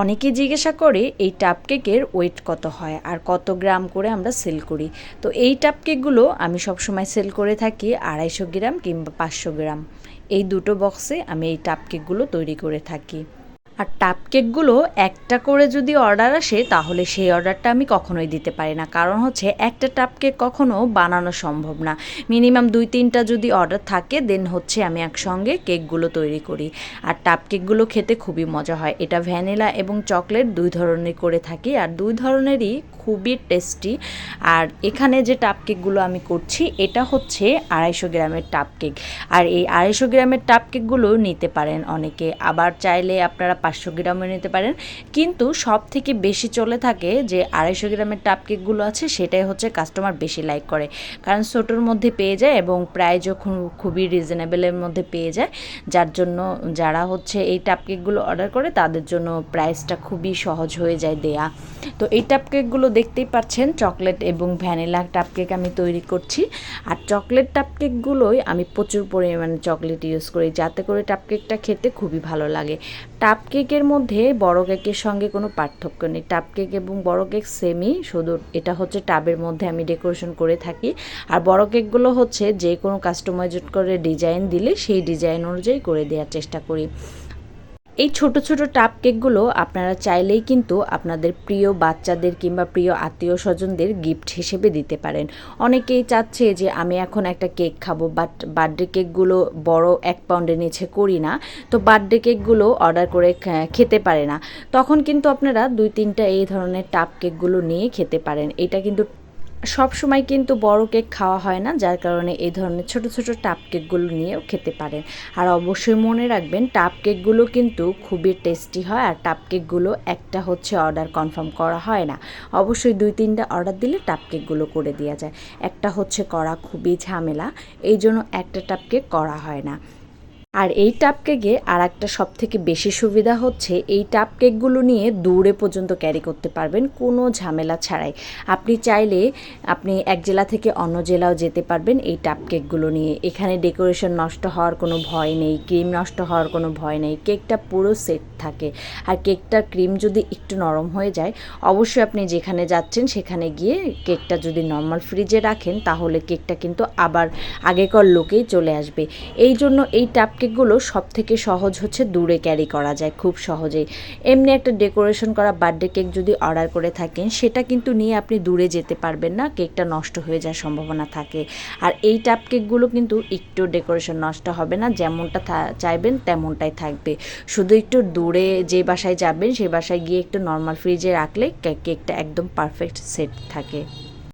অনেকে জিজ্ঞাসা করে, এই টাপ কেকের ওয়েট কত হয়? আর কত গ্রাম করে আমরা সেল করি? তো এই টাপ কেকগুলো আমি সবসময় সেল করে থাকি আড়াইশো গ্রাম কিংবা পাঁচশো গ্রাম। এই দুটো বক্সে আমি এই টাপ কেকগুলো তৈরি করে থাকি। আর টাপ কেকগুলো একটা করে যদি অর্ডার আসে, তাহলে সেই অর্ডারটা আমি কখনোই দিতে পারি না। কারণ হচ্ছে, একটা টাপ কেক কখনো বানানো সম্ভব না। মিনিমাম দুই তিনটা যদি অর্ডার থাকে দেন হচ্ছে আমি একসঙ্গে কেকগুলো তৈরি করি। আর টাপ কেকগুলো খেতে খুবই মজা হয়। এটা ভ্যানিলা এবং চকলেট দুই ধরনের করে থাকি। আর দুই ধরনেরই খুবই টেস্টি আর এখানে যে টাপ কেকগুলো আমি করছি, এটা হচ্ছে আড়াইশো গ্রামের টাপ কেক আর এই আড়াইশো গ্রামের টাপ কেকগুলো নিতে পারেন অনেকে। আবার চাইলে আপনারা পাঁচশো গ্রামও নিতে পারেন। কিন্তু সব থেকে বেশি চলে থাকে যে আড়াইশো গ্রামের টাপ কেকগুলো আছে, সেটাই হচ্ছে কাস্টমার বেশি লাইক করে। কারণ ছোটোর মধ্যে পেয়ে যায় এবং প্রায় যখন খুবই রিজনেবলের মধ্যে পেয়ে যায়, যার জন্য যারা হচ্ছে এই টাপ কেকগুলো অর্ডার করে, তাদের জন্য প্রাইসটা খুবই সহজ হয়ে যায় দেয়া। তো এই টাপ কেকগুলো দেখতেই পাচ্ছেন চকলেট এবং ভ্যানিলা টাপ কেক আমি তৈরি করছি। আর চকলেট টাপ কেকগুলোই আমি প্রচুর পরিমাণে চকলেট ইউজ করি, যাতে করে টাপ কেকটা খেতে খুবই ভালো লাগে। টাপ কেকের মধ্যে বড় কেকের সঙ্গে কোনো পার্থক্য নেই। টাব কেক এবং বড় কেক সেমই, শুধু এটা হচ্ছে টাবের মধ্যে আমি ডেকোরেশন করে থাকি। আর বড় কেকগুলো হচ্ছে যে কোনো কাস্টমাইজ করে ডিজাইন দিলে সেই ডিজাইন অনুযায়ী করে দেওয়ার চেষ্টা করি। এই ছোট ছোট টাপ কেকগুলো আপনারা চাইলেই কিন্তু আপনাদের প্রিয় বাচ্চাদের কিংবা প্রিয় আত্মীয় স্বজনদের গিফট হিসেবে দিতে পারেন। অনেকেই চাচ্ছে যে আমি এখন একটা কেক খাব বাট বার্থডে কেকগুলো বড় এক পাউন্ডের নিচে করি না, তো বার্থডে কেকগুলো অর্ডার করে খেতে পারে না। তখন কিন্তু আপনারা দুই তিনটা এই ধরনের টাপ কেকগুলো নিয়ে খেতে পারেন। এটা কিন্তু সব সময় কিন্তু বড় কেক খাওয়া হয় না, যার কারণে এই ধরনের ছোট ছোট টাপ কেকগুলো নিয়েও খেতে পারেন। আর অবশ্যই মনে রাখবেন, টাপ কেকগুলো কিন্তু খুবই টেস্টি হয় আর টাপ কেকগুলো একটা হচ্ছে অর্ডার কনফার্ম করা হয় না। অবশ্যই দুই, তিনটা অর্ডার দিলে টাপ কেকগুলো করে দেওয়া যায়। একটা হচ্ছে করা খুবই ঝামেলা, এই জন্য একটা টাপ কেক করা হয় না। আর এই টাপ কেকে আর একটা সব থেকে বেশি সুবিধা হচ্ছে, এই টাপ কেকগুলো নিয়ে দূরে পর্যন্ত ক্যারি করতে পারবেন, কোনো ঝামেলা ছাড়াই। আপনি চাইলে আপনি এক জেলা থেকে অন্য জেলাও যেতে পারবেন এই টাপ কেকগুলো নিয়ে। এখানে ডেকোরেশন নষ্ট হওয়ার কোনো ভয় নেই ক্রিম নষ্ট হওয়ার কোনো ভয় নেই কেকটা পুরো সেট থাকে। আর কেকটার ক্রিম যদি একটু নরম হয়ে যায়, অবশ্যই আপনি যেখানে যাচ্ছেন সেখানে গিয়ে কেকটা যদি নর্মাল ফ্রিজে রাখেন, তাহলে কেকটা কিন্তু আবার আগেকার লোকেই চলে আসবে। এই জন্য এই টাপ কেকগুলো সব থেকে সহজ হচ্ছে দূরে ক্যারি করা যায় খুব সহজেই। এমনি একটা ডেকোরেশন করা বার্থডে কেক যদি অর্ডার করে থাকেন, সেটা কিন্তু নিয়ে আপনি দূরে যেতে পারবেন না কেকটা নষ্ট হয়ে যাওয়ার সম্ভাবনা থাকে। আর এই টাপ কেকগুলো কিন্তু একটু ডেকোরেশন নষ্ট হবে না, যেমনটা চাইবেন তেমনটাই থাকবে। শুধু একটু দূরে যে বাসায় যাবেন সেই বাসায় গিয়ে একটু নর্মাল ফ্রিজে রাখলে কেকটা একদম পারফেক্ট সেট থাকে।